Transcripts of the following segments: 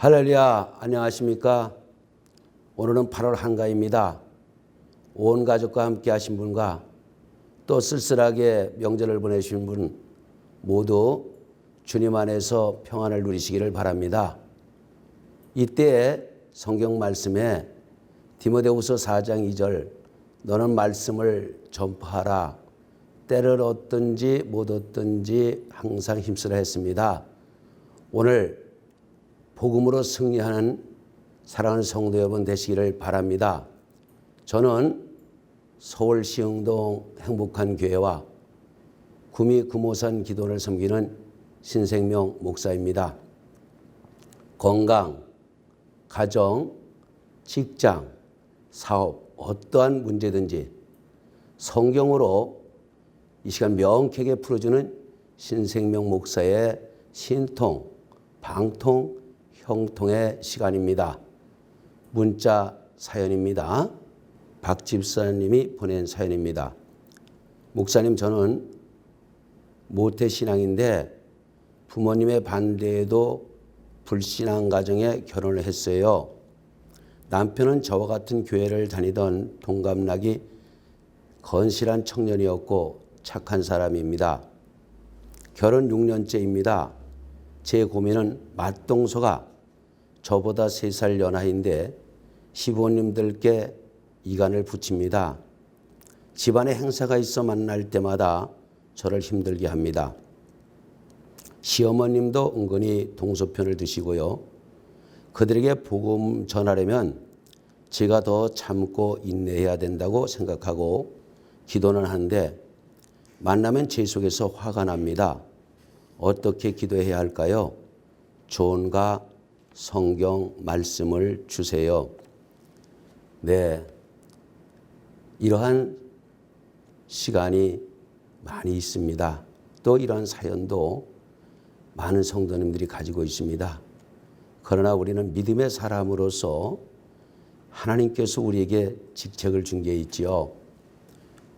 할렐루야, 안녕하십니까? 오늘은 8월 한가입니다. 온 가족과 함께 하신 분과 또 쓸쓸하게 명절을 보내신 분 모두 주님 안에서 평안을 누리시기를 바랍니다. 이때 성경 말씀에 디모데후서 4장 2절 너는 말씀을 전파하라 때를 얻든지 못 얻든지 항상 힘쓰라 했습니다. 오늘 복음으로 승리하는 사랑하는 성도 여러분 되시기를 바랍니다. 저는 서울 시흥동 행복한 교회와 구미 금호산 기도를 섬기는 신생명 목사입니다. 건강, 가정, 직장, 사업, 어떠한 문제든지 성경으로 이 시간 명쾌하게 풀어주는 신생명 목사의 신통, 방통, 형통의 시간입니다. 문자 사연입니다. 박 집사님이 보낸 사연입니다. 목사님 저는 모태 신앙인데 부모님의 반대에도 불신앙 가정에 결혼을 했어요. 남편은 저와 같은 교회를 다니던 동갑나기 건실한 청년이었고 착한 사람입니다. 결혼 6년째입니다. 제 고민은 맞동서가 저보다 3살 연하인데 시부모님들께 이간을 붙입니다. 집안에 행사가 있어 만날 때마다 저를 힘들게 합니다. 시어머님도 은근히 동서편을 드시고요. 그들에게 복음 전하려면 제가 더 참고 인내해야 된다고 생각하고 기도는 하는데 만나면 제 속에서 화가 납니다. 어떻게 기도해야 할까요? 조언과 성경 말씀을 주세요. 네. 이러한 시간이 많이 있습니다. 또 이러한 사연도 많은 성도님들이 가지고 있습니다. 그러나 우리는 믿음의 사람으로서 하나님께서 우리에게 직책을 준 게 있지요.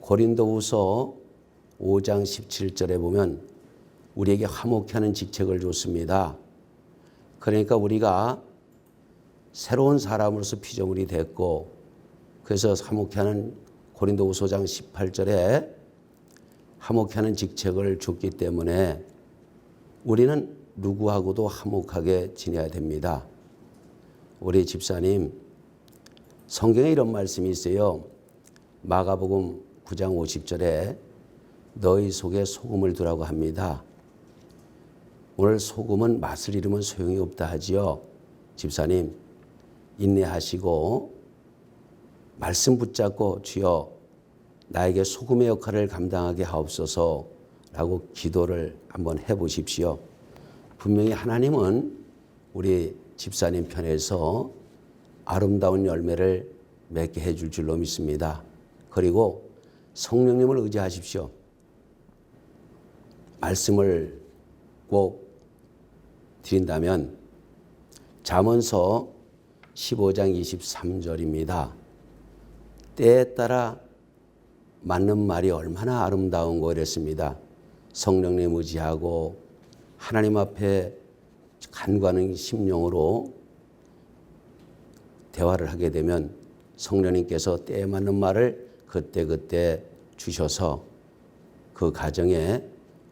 고린도후서 5장 17절에 보면 우리에게 화목케 하는 직책을 줬습니다. 그러니까 우리가 새로운 사람으로서 피조물이 됐고 그래서 화목케 하는 고린도후서 장 18절에 화목케 하는 직책을 줬기 때문에 우리는 누구하고도 화목하게 지내야 됩니다. 우리 집사님 성경에 이런 말씀이 있어요. 마가복음 9장 50절에 너희 속에 소금을 두라고 합니다. 오늘 소금은 맛을 잃으면 소용이 없다 하지요. 집사님 인내하시고 말씀 붙잡고 주여 나에게 소금의 역할을 감당하게 하옵소서 라고 기도를 한번 해 보십시오. 분명히 하나님은 우리 집사님 편에서 아름다운 열매를 맺게 해줄 줄로 믿습니다. 그리고 성령님을 의지하십시오. 말씀을 꼭 드린다면 잠언서 15장 23절입니다. 때에 따라 맞는 말이 얼마나 아름다운 거 이랬습니다. 성령님 의지하고 하나님 앞에 간과하는 심령으로 대화를 하게 되면 성령님께서 때에 맞는 말을 그때그때 주셔서 그 가정에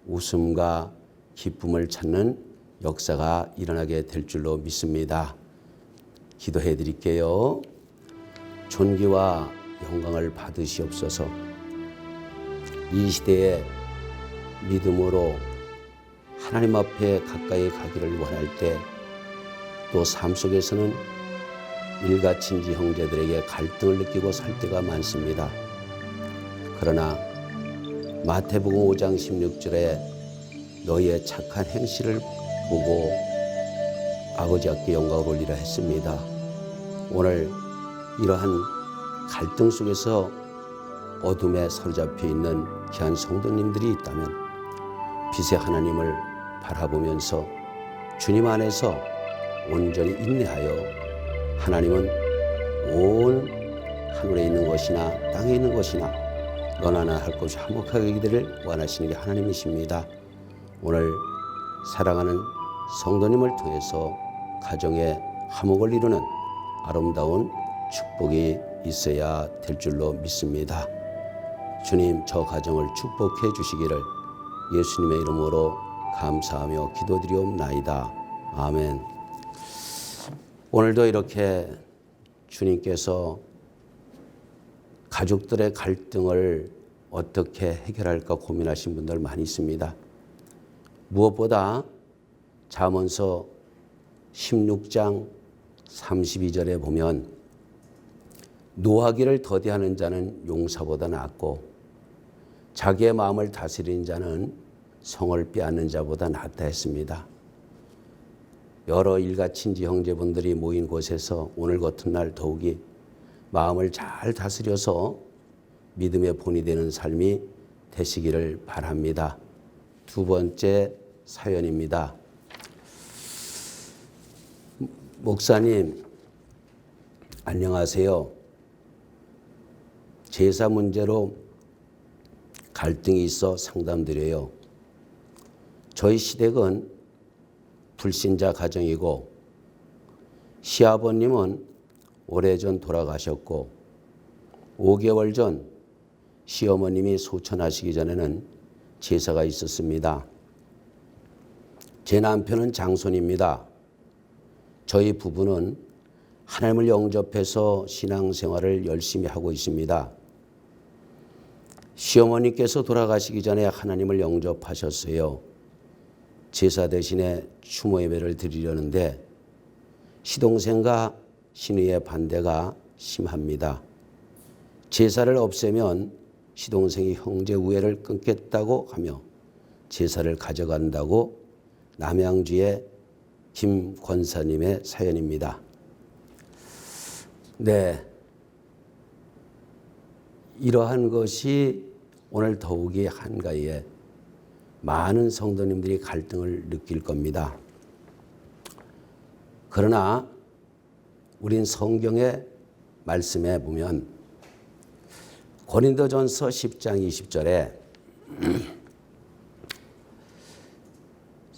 웃음과 기쁨을 찾는 역사가 일어나게 될 줄로 믿습니다. 기도해 드릴게요. 존귀와 영광을 받으시옵소서. 이 시대에 믿음으로 하나님 앞에 가까이 가기를 원할 때 또 삶 속에서는 일가친지 형제들에게 갈등을 느끼고 살 때가 많습니다. 그러나 마태복음 5장 16절에 너희의 착한 행실을 보고 아버지 앞에 영광을 올리라 했습니다. 오늘 이러한 갈등 속에서 어둠에 사로잡혀 있는 귀한 성도님들이 있다면 빛의 하나님을 바라보면서 주님 안에서 온전히 인내하여 하나님은 온 하늘에 있는 것이나 땅에 있는 것이나 너나 나할 것이 화목하게 되기를 원하시는 게 하나님이십니다. 오늘 사랑하는 성도님을 통해서 가정의 화목을 이루는 아름다운 축복이 있어야 될 줄로 믿습니다. 주님 저 가정을 축복해 주시기를 예수님의 이름으로 감사하며 기도드리옵나이다. 아멘. 오늘도 이렇게 주님께서 가족들의 갈등을 어떻게 해결할까 고민하신 분들 많이 있습니다. 무엇보다 잠언서 16장 32절에 보면 노하기를 더디하는 자는 용사보다 낫고 자기의 마음을 다스리는 자는 성을 빼앗는 자보다 낫다 했습니다. 여러 일가 친지 형제분들이 모인 곳에서 오늘 같은 날 더욱이 마음을 잘 다스려서 믿음의 본이 되는 삶이 되시기를 바랍니다. 두 번째 사연입니다. 목사님, 안녕하세요. 제사 문제로 갈등이 있어 상담드려요. 저희 시댁은 불신자 가정이고 시아버님은 오래전 돌아가셨고 5개월 전 시어머님이 소천하시기 전에는 제사가 있었습니다. 제 남편은 장손입니다. 저희 부부는 하나님을 영접해서 신앙생활을 열심히 하고 있습니다. 시어머니께서 돌아가시기 전에 하나님을 영접하셨어요. 제사 대신에 추모 예배를 드리려는데 시동생과 신의의 반대가 심합니다. 제사를 없애면 시동생이 형제 우애를 끊겠다고 하며 제사를 가져간다고 남양주의 김 권사님의 사연입니다. 네. 이러한 것이 오늘 더욱이 한가위에 많은 성도님들이 갈등을 느낄 겁니다. 그러나 우린 성경의 말씀에 보면 고린도전서 10장 20절에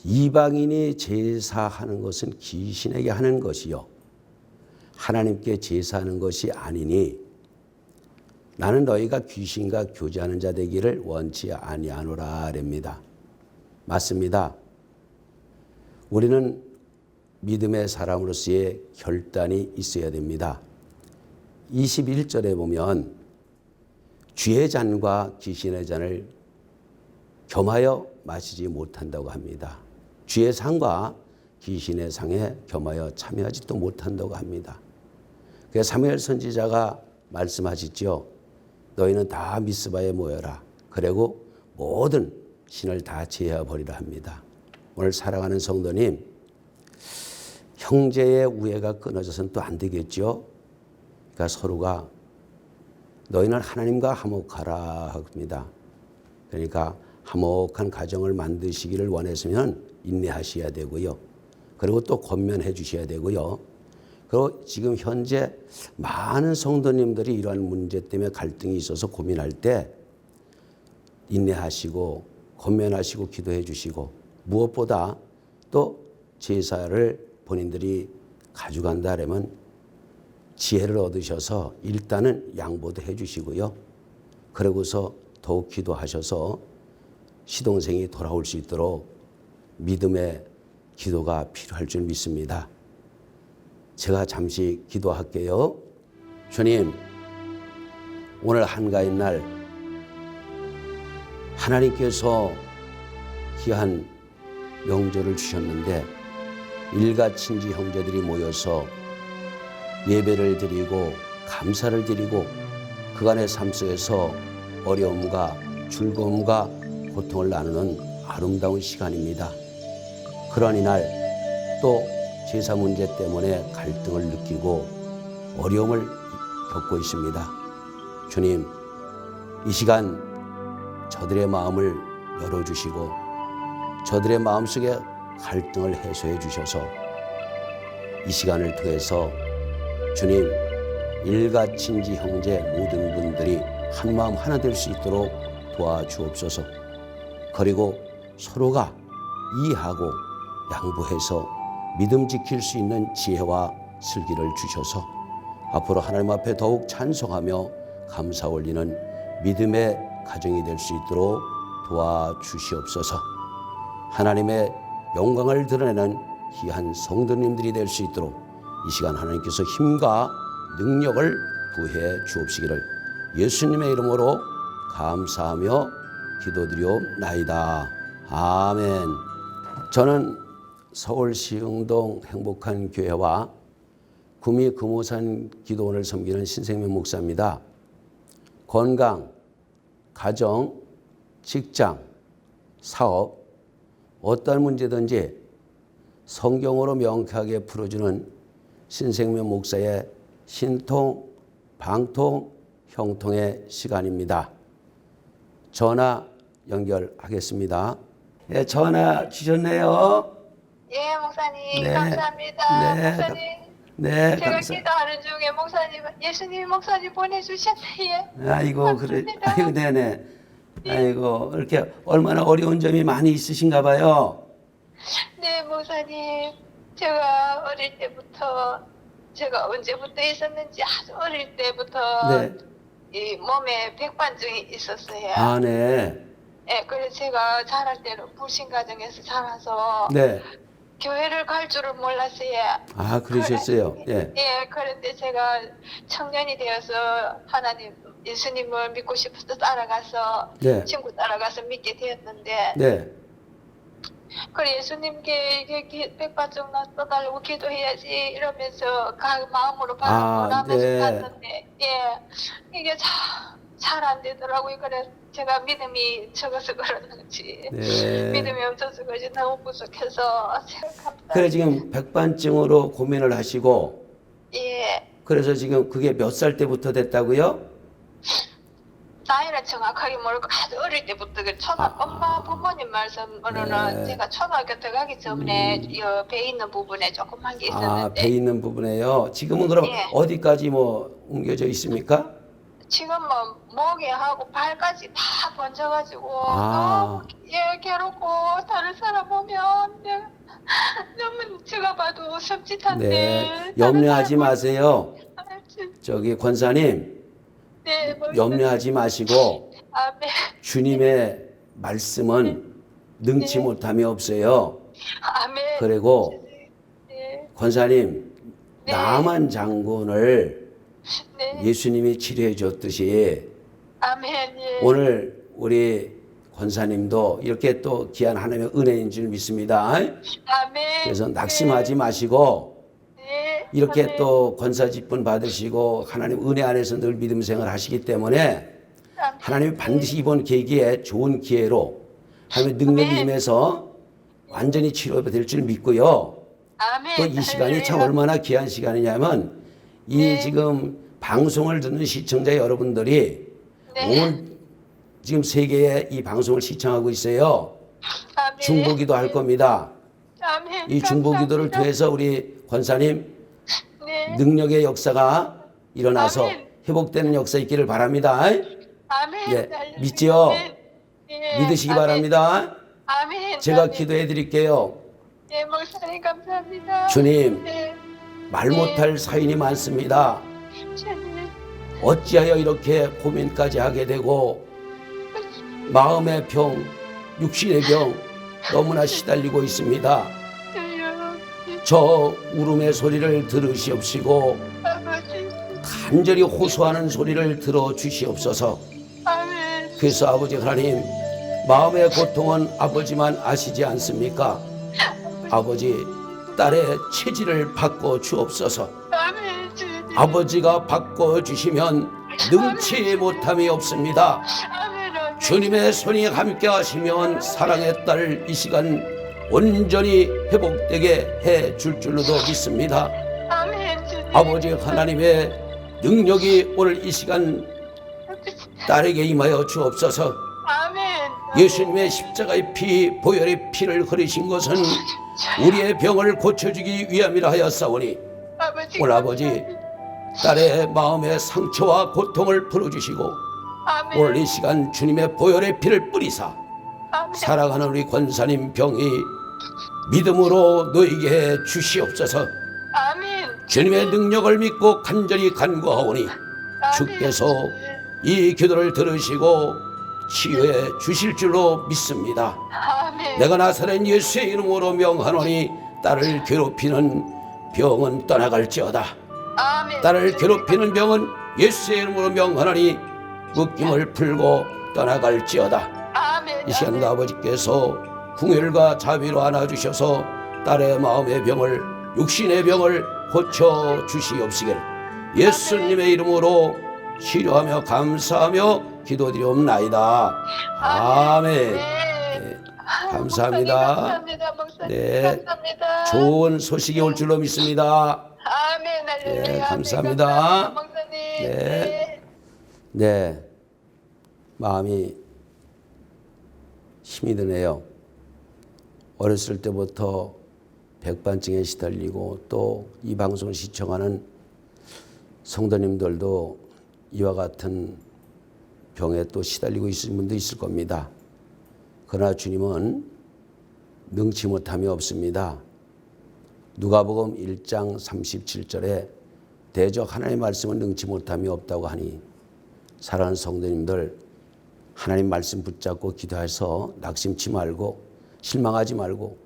이방인이 제사하는 것은 귀신에게 하는 것이요 하나님께 제사하는 것이 아니니 나는 너희가 귀신과 교제하는 자 되기를 원치 아니하노라 랍니다. 맞습니다. 우리는 믿음의 사람으로서의 결단이 있어야 됩니다. 21절에 보면 쥐의 잔과 귀신의 잔을 겸하여 마시지 못한다고 합니다. 쥐의 상과 귀신의 상에 겸하여 참여하지도 못한다고 합니다. 그래서 사무엘 선지자가 말씀하시죠. 너희는 다 미스바에 모여라. 그리고 모든 신을 다 제하여 버리라 합니다. 오늘 사랑하는 성도님, 형제의 우애가 끊어져서는 또 안 되겠죠. 그러니까 서로가 너희는 하나님과 화목하라 합니다. 그러니까 화목한 가정을 만드시기를 원했으면 인내하셔야 되고요. 그리고 또 권면해 주셔야 되고요. 그리고 지금 현재 많은 성도님들이 이러한 문제 때문에 갈등이 있어서 고민할 때 인내하시고 권면하시고 기도해 주시고 무엇보다 또 제사를 본인들이 가져간다 그러면 지혜를 얻으셔서 일단은 양보도 해 주시고요. 그러고서 더욱 기도하셔서 시동생이 돌아올 수 있도록 믿음의 기도가 필요할 줄 믿습니다. 제가 잠시 기도할게요. 주님, 오늘 한가인 날 하나님께서 귀한 명절을 주셨는데 일가 친지 형제들이 모여서 예배를 드리고 감사를 드리고 그간의 삶 속에서 어려움과 즐거움과 고통을 나누는 아름다운 시간입니다. 그런 이날 또 제사 문제 때문에 갈등을 느끼고 어려움을 겪고 있습니다. 주님, 이 시간 저들의 마음을 열어주시고 저들의 마음속에 갈등을 해소해 주셔서 이 시간을 통해서 주님 일가 친지 형제 모든 분들이 한 마음 하나 될 수 있도록 도와주옵소서. 그리고 서로가 이해하고 양보해서 믿음 지킬 수 있는 지혜와 슬기를 주셔서 앞으로 하나님 앞에 더욱 찬송하며 감사 올리는 믿음의 가정이 될 수 있도록 도와주시옵소서. 하나님의 영광을 드러내는 귀한 성도님들이 될 수 있도록 이 시간 하나님께서 힘과 능력을 부해 주옵시기를 예수님의 이름으로 감사하며 기도드리옵나이다. 아멘. 저는 서울 시흥동 행복한 교회와 구미 금호산 기도원을 섬기는 신생명 목사입니다. 건강, 가정, 직장, 사업, 어떤 문제든지 성경으로 명쾌하게 풀어주는 신생명 목사의 신통, 방통, 형통의 시간입니다. 전화 연결하겠습니다. 예, 전화 주셨네요. 예, 목사님 네. 감사합니다. 네, 목사님 네, 제가 감사. 기도하는 중에 목사님 예수님이 목사님 보내주셨네. 예. 아이고 그래, 감사합니다. 아이고 네네. 아이고 이렇게 얼마나 어려운 점이 많이 있으신가 봐요. 네, 목사님 제가 어릴 때부터 제가 언제부터 있었는지 아주 어릴 때부터 네. 이 몸에 백반증이 있었어요. 아 네, 예, 그래서 제가 자랄 때는 불신 가정에서 자라서 네. 교회를 갈 줄을 몰랐어요. 아 그러셨어요. 예, 예, 그런데 제가 청년이 되어서 하나님, 예수님을 믿고 싶어서 따라가서 네, 친구 따라가서 믿게 되었는데, 네. 그 예수님께 이게 기- 백반좀 떠달라고 기도해야지 이러면서 각 마음으로 아, 바라보면서 네. 갔는데, 예, 이게 잘 안 되더라고요. 그래 제가 믿음이 적어서 그러는지, 네. 믿음이 없어서 그런지 너무 부족해서 생각합니다. 그래 지금 백반증으로 고민을 하시고 예. 그래서 지금 그게 몇 살 때부터 됐다고요? 나이는 정확하게 모르고 아주 어릴 때부터 그 초등 아. 엄마 부모님 말씀으로는 네. 제가 초등학교 들어가기 전에 이배 있는 부분에 조그만 게 아, 있었는데 배 있는 부분에요. 지금은 그럼 예. 어디까지 뭐 옮겨져 있습니까? 지금 뭐 목에 하고 발까지 다 번져가지고 아. 너무 예 괴롭고 다른 사람 보면 내가 너무 제가 봐도 섬찟한데 네, 염려하지 사람 마세요. 보면 진- 저기 권사님 네, 뭐, 염려하지 마시고 아멘 주님의 말씀은 능치 네. 못함이 없어요. 아멘 그리고 네, 권사님 네. 나만 장군을 네. 예수님이 치료해 줬듯이 아멘 예. 오늘 우리 권사님도 이렇게 또 귀한 하나님의 은혜인 줄 믿습니다. 아멘. 그래서 낙심하지 마시고 네. 이렇게 아멘. 또 권사 직분 받으시고 하나님 은혜 안에서 늘 믿음 생활 하시기 때문에 아멘. 하나님이 반드시 이번 계기에 좋은 기회로 하나님의 능력이 아멘. 임해서 완전히 치료될 줄 믿고요. 또 이 시간이 참 얼마나 귀한 시간이냐면 이 네. 지금 방송을 듣는 시청자 여러분들이 네. 온 지금 세계에 이 방송을 시청하고 있어요. 아멘. 중보기도 할 겁니다. 아멘. 이 중보기도를 감사합니다. 통해서 우리 권사님 네. 능력의 역사가 일어나서 아멘. 회복되는 역사 있기를 바랍니다. 아멘. 예. 믿지요? 아멘. 예, 믿으시기 아멘. 바랍니다. 아멘. 제가 아멘. 기도해 드릴게요. 예, 목사님 감사합니다. 주님, 네. 말 못할 사인이 많습니다. 어찌하여 이렇게 고민까지 하게 되고 마음의 병, 육신의 병 너무나 시달리고 있습니다. 저 울음의 소리를 들으시옵시고. 간절히 호소하는 소리를 들어 주시옵소서. 그래서 아버지 하나님 마음의 고통은 아버지만 아시지 않습니까? 아버지 딸의 체질을 바꿔 주옵소서. 아버지가 바꿔 주시면 능치 못함이 없습니다. 주님의 손이 함께 하시면 사랑의 딸 이 시간 온전히 회복되게 해 줄 줄로도 믿습니다. 아버지 하나님의 능력이 오늘 이 시간 딸에게 임하여 주옵소서. 예수님의 십자가의 피, 보혈의 피를 흐리신 것은 우리의 병을 고쳐주기 위함이라 하였사오니. 오늘 아버지 딸의 마음의 상처와 고통을 풀어주시고. 오늘 이 시간 주님의 보혈의 피를 뿌리사. 살아가는 우리 권사님 병이 믿음으로 너에게 주시옵소서. 아멘. 주님의 능력을 믿고 간절히 간구하오니. 주께서 이 기도를 들으시고 치유해 주실 줄로 믿습니다. 아멘. 내가 나사렛 예수의 이름으로 명하노니 딸을 괴롭히는 병은 떠나갈지어다. 아멘. 딸을 괴롭히는 병은 예수의 이름으로 명하노니 묶임을 풀고 떠나갈지어다. 아멘. 이 시간도 아버지께서 궁혈과 자비로 안아주셔서 딸의 마음의 병을 육신의 병을 고쳐 주시옵시길 예수님의 이름으로 치료하며 감사하며 기도드리옵나이다. 아멘. 네. 감사합니다. 네. 좋은 소식이 올 줄로 믿습니다. 아멘. 네. 감사합니다. 목사님. 네. 네, 마음이 힘이 드네요. 어렸을 때부터 백반증에 시달리고 또 이 방송을 시청하는 성도님들도 이와 같은 병에 또 시달리고 있는 분도 있을 겁니다. 그러나 주님은 능치 못함이 없습니다. 누가복음 1장 37절에 대적 하나님의 말씀은 능치 못함이 없다고 하니 사랑하는 성도님들 하나님 말씀 붙잡고 기도해서 낙심치 말고 실망하지 말고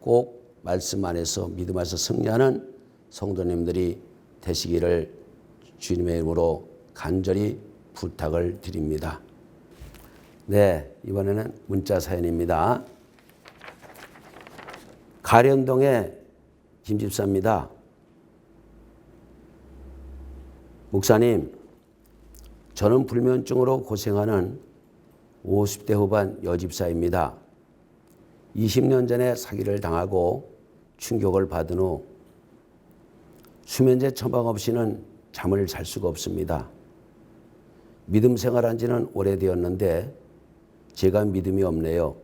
꼭 말씀 안에서 믿음 안에서 승리하는 성도님들이 되시기를 주님의 이름으로 간절히 부탁을 드립니다. 네, 이번에는 문자 사연입니다. 가련동의 김집사입니다. 목사님, 저는 불면증으로 고생하는 50대 후반 여집사입니다. 20년 전에 사기를 당하고 충격을 받은 후 수면제 처방 없이는 잠을 잘 수가 없습니다. 믿음 생활한 지는 오래되었는데 제가 믿음이 없네요.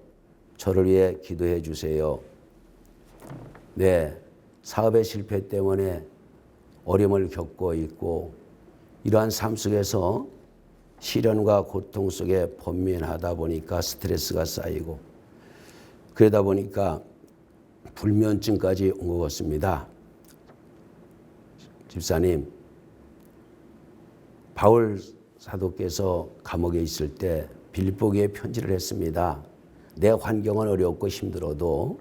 저를 위해 기도해 주세요. 네, 사업의 실패 때문에 어려움을 겪고 있고 이러한 삶 속에서 시련과 고통 속에 번민하다 보니까 스트레스가 쌓이고 그러다 보니까 불면증까지 온 것 같습니다. 집사님, 바울 사도께서 감옥에 있을 때 빌립보기에 편지를 했습니다. 내 환경은 어렵고 힘들어도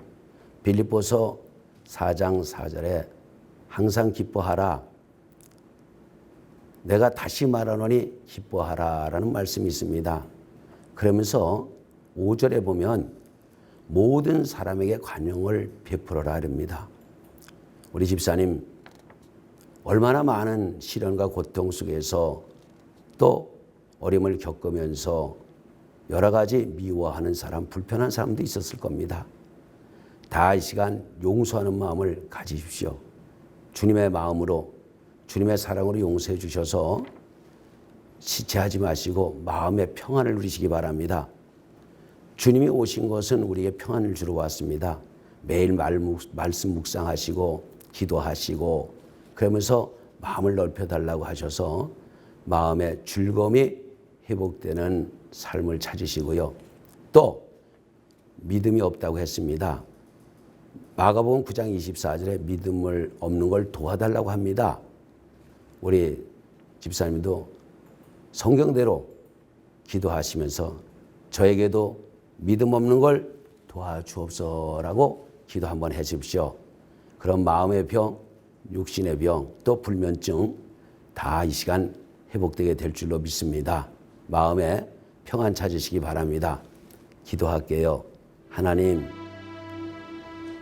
빌립보서 4장 4절에 항상 기뻐하라. 내가 다시 말하노니 기뻐하라 라는 말씀이 있습니다. 그러면서 5절에 보면 모든 사람에게 관용을 베풀어라 합니다. 우리 집사님 얼마나 많은 시련과 고통 속에서 또 어려움을 겪으면서 여러 가지 미워하는 사람, 불편한 사람도 있었을 겁니다. 다 이 시간 용서하는 마음을 가지십시오. 주님의 마음으로 주님의 사랑으로 용서해 주셔서 지체하지 마시고 마음의 평안을 누리시기 바랍니다. 주님이 오신 것은 우리에게 평안을 주러 왔습니다. 매일 말씀 묵상하시고 기도하시고 그러면서 마음을 넓혀 달라고 하셔서 마음의 즐거움이 회복되는 삶을 찾으시고요. 또 믿음이 없다고 했습니다. 마가복음 9장 24절에 믿음을 없는 걸 도와달라고 합니다. 우리 집사님도 성경대로 기도하시면서 저에게도 믿음 없는 걸 도와주옵소라고 기도 한번 해 주십시오. 그런 마음의 병, 육신의 병, 또 불면증 다 이 시간 회복되게 될 줄로 믿습니다. 마음에 평안 찾으시기 바랍니다. 기도할게요. 하나님,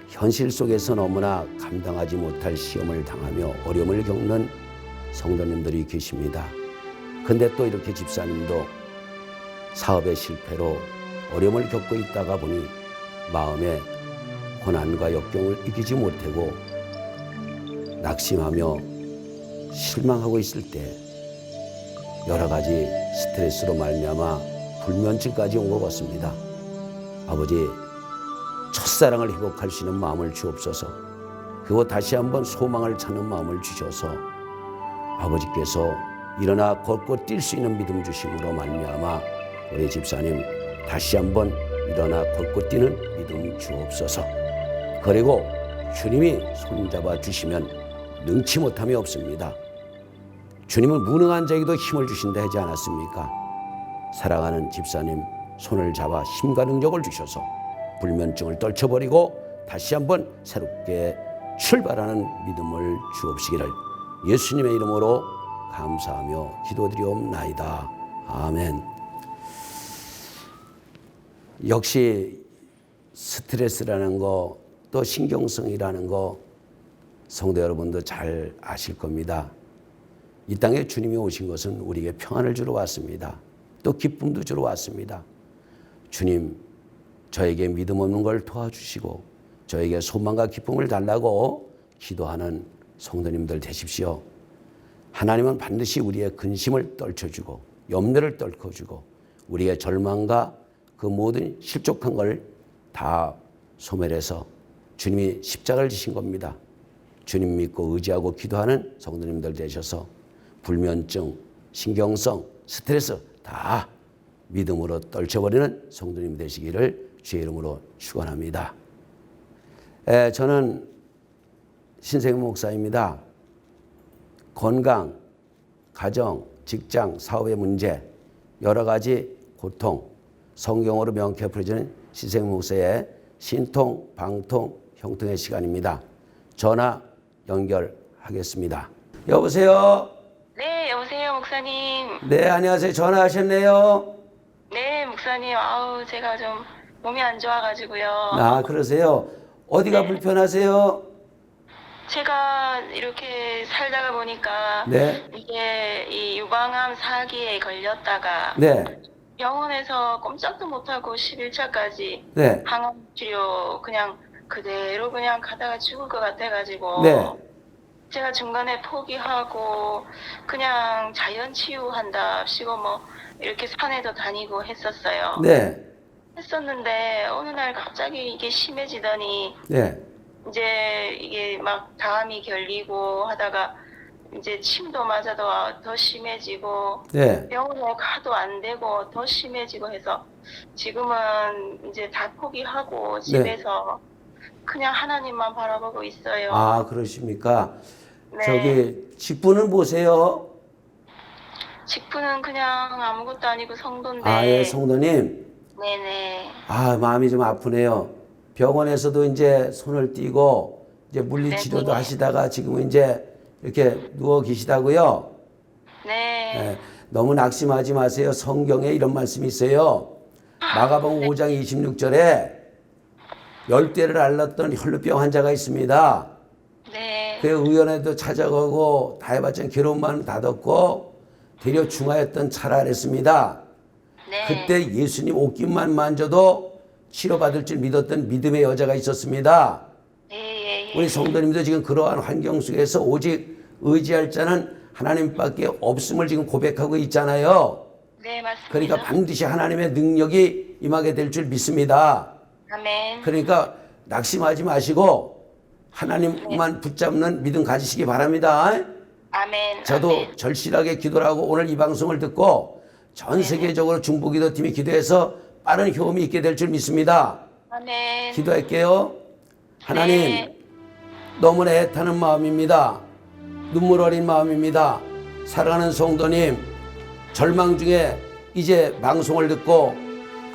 현실 속에서 너무나 감당하지 못할 시험을 당하며 어려움을 겪는 성도님들이 계십니다. 근데 또 이렇게 집사님도 사업의 실패로 어려움을 겪고 있다가 보니 마음에 고난과 역경을 이기지 못하고 낙심하며 실망하고 있을 때 여러 가지 스트레스로 말미암아 불면증까지 온 것 같습니다. 아버지 첫사랑을 회복할 수 있는 마음을 주옵소서. 그리고 다시 한번 소망을 찾는 마음을 주셔서 아버지께서 일어나 걷고 뛸 수 있는 믿음 주심으로 말미암아 우리 집사님 다시 한번 일어나 걷고 뛰는 믿음 주옵소서. 그리고 주님이 손잡아 주시면 능치 못함이 없습니다. 주님은 무능한 자에게도 힘을 주신다 하지 않았습니까? 사랑하는 집사님 손을 잡아 힘과 능력을 주셔서 불면증을 떨쳐버리고 다시 한번 새롭게 출발하는 믿음을 주옵시기를 예수님의 이름으로 감사하며 기도드리옵나이다. 아멘. 역시 스트레스라는 거 또 신경성이라는 거 성도 여러분도 잘 아실 겁니다. 이 땅에 주님이 오신 것은 우리에게 평안을 주러 왔습니다. 또 기쁨도 주러 왔습니다. 주님, 저에게 믿음 없는 걸 도와주시고 저에게 소망과 기쁨을 달라고 기도하는 성도님들 되십시오. 하나님은 반드시 우리의 근심을 떨쳐주고 염려를 떨쳐주고 우리의 절망과 그 모든 실족한 걸 다 소멸해서 주님이 십자가를 지신 겁니다. 주님 믿고 의지하고 기도하는 성도님들 되셔서 불면증, 신경성, 스트레스 다 믿음으로 떨쳐버리는 성도님 되시기를 주의 이름으로 축원합니다. 에, 저는 신생 목사입니다. 건강, 가정, 직장, 사업의 문제, 여러 가지 고통, 성경으로 명쾌 풀어지는 신생 목사의 신통, 방통, 형통의 시간입니다. 전화 연결하겠습니다. 여보세요? 네, 여보세요, 목사님. 네, 안녕하세요. 전화하셨네요. 네, 목사님. 아우, 제가 좀 몸이 안 좋아가지고요. 아, 그러세요? 어디가 네. 불편하세요? 제가 이렇게 살다가 보니까 네. 이게 이 유방암 사기에 걸렸다가 네, 병원에서 꼼짝도 못하고 11차까지 네, 항암 치료 그냥 그대로 그냥 가다가 죽을 것 같아가지고 네. 제가 중간에 포기하고 그냥 자연 치유한다 시고 뭐 이렇게 산에도 다니고 했었어요. 네, 했었는데 어느 날 갑자기 이게 심해지더니 네, 이제 이게 막 다음이 결리고 하다가 이제 침도 맞아도 더 심해지고 네. 병원에 가도 안 되고 더 심해지고 해서 지금은 이제 다 포기하고 집에서 그냥 하나님만 바라보고 있어요. 네. 아, 그러십니까? 네. 저기 직분은 보세요. 직분은 그냥 아무것도 아니고 성도인데. 아, 예, 성도님. 네네. 아, 마음이 좀 아프네요. 병원에서도 이제 손을 띄고 이제 물리 치료도 네. 하시다가 지금은 이제 이렇게 누워 계시다고요. 네. 예, 너무 낙심하지 마세요. 성경에 이런 말씀이 있어요. 마가복음 5장 26절에 열대를 앓았던 혈루병 환자가 있습니다. 네. 그 의원에도 찾아가고 다 해봤자 괴로움만 닫았고 되려 중하였던 차라랬습니다. 네. 그때 예수님 옷깃만 만져도 치료받을 줄 믿었던 믿음의 여자가 있었습니다. 예, 예, 예. 우리 성도님도 지금 그러한 환경 속에서 오직 의지할 자는 하나님밖에 없음을 지금 고백하고 있잖아요. 네, 맞습니다. 그러니까 반드시 하나님의 능력이 임하게 될 줄 믿습니다. 아멘. 그러니까 낙심하지 마시고 하나님만 붙잡는 믿음 가지시기 바랍니다. 아멘. 저도 아멘. 절실하게 기도를 하고 오늘 이 방송을 듣고 전 세계적으로 중보기도팀이 기도해서 빠른 효험이 있게 될 줄 믿습니다. 아멘. 기도할게요. 하나님, 네. 너무나 애타는 마음입니다. 눈물 어린 마음입니다. 사랑하는 성도님, 절망 중에 이제 방송을 듣고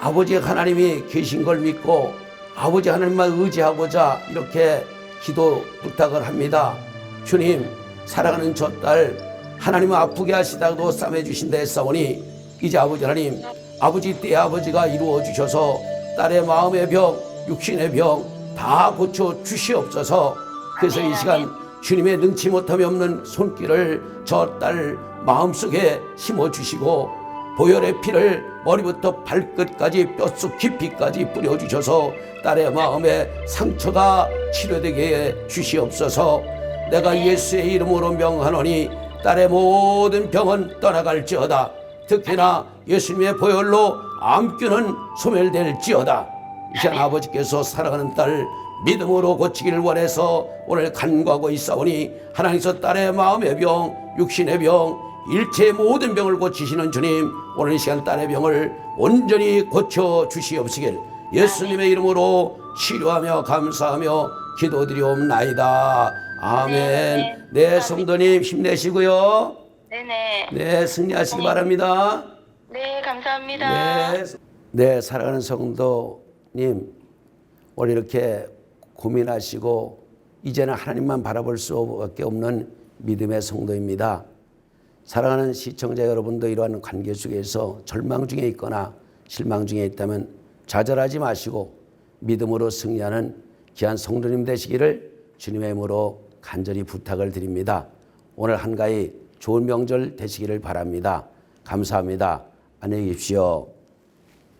아버지 하나님이 계신 걸 믿고 아버지 하나님만 의지하고자 이렇게 기도 부탁을 합니다. 주님, 사랑하는 저 딸 하나님은 아프게 하시다고 싸매 주신다 했사오니 이제 아버지 하나님 아버지 때 아버지가 이루어 주셔서 딸의 마음의 병, 육신의 병 다 고쳐 주시옵소서. 그래서 이 시간 주님의 능치 못함이 없는 손길을 저 딸 마음속에 심어 주시고 보혈의 피를 머리부터 발끝까지 뼛속 깊이까지 뿌려 주셔서 딸의 마음에 상처가 치료되게 해 주시옵소서. 내가 예수의 이름으로 명하노니 딸의 모든 병은 떠나갈지어다. 특히나 예수님의 보혈로 암균은 소멸될지어다. 이 시간 아버지께서 사랑하는 딸 믿음으로 고치기를 원해서 오늘 간구하고 있사오니 하나님께서 딸의 마음의 병, 육신의 병, 일체의 모든 병을 고치시는 주님 오늘 이 시간 딸의 병을 온전히 고쳐 주시옵시길 예수님의 이름으로 치료하며 감사하며 기도드리옵나이다. 아멘. 네, 성도님 힘내시고요. 네네. 네, 승리하시기 바랍니다. 네, 감사합니다. 네, 네, 사랑하는 성도님, 오늘 이렇게 고민하시고 이제는 하나님만 바라볼 수밖에 없는 믿음의 성도입니다. 사랑하는 시청자 여러분도 이러한 관계 속에서 절망 중에 있거나 실망 중에 있다면 좌절하지 마시고 믿음으로 승리하는 귀한 성도님 되시기를 주님의 이름으로 간절히 부탁을 드립니다. 오늘 한가위 좋은 명절 되시기를 바랍니다. 감사합니다. 안녕히 계십시오.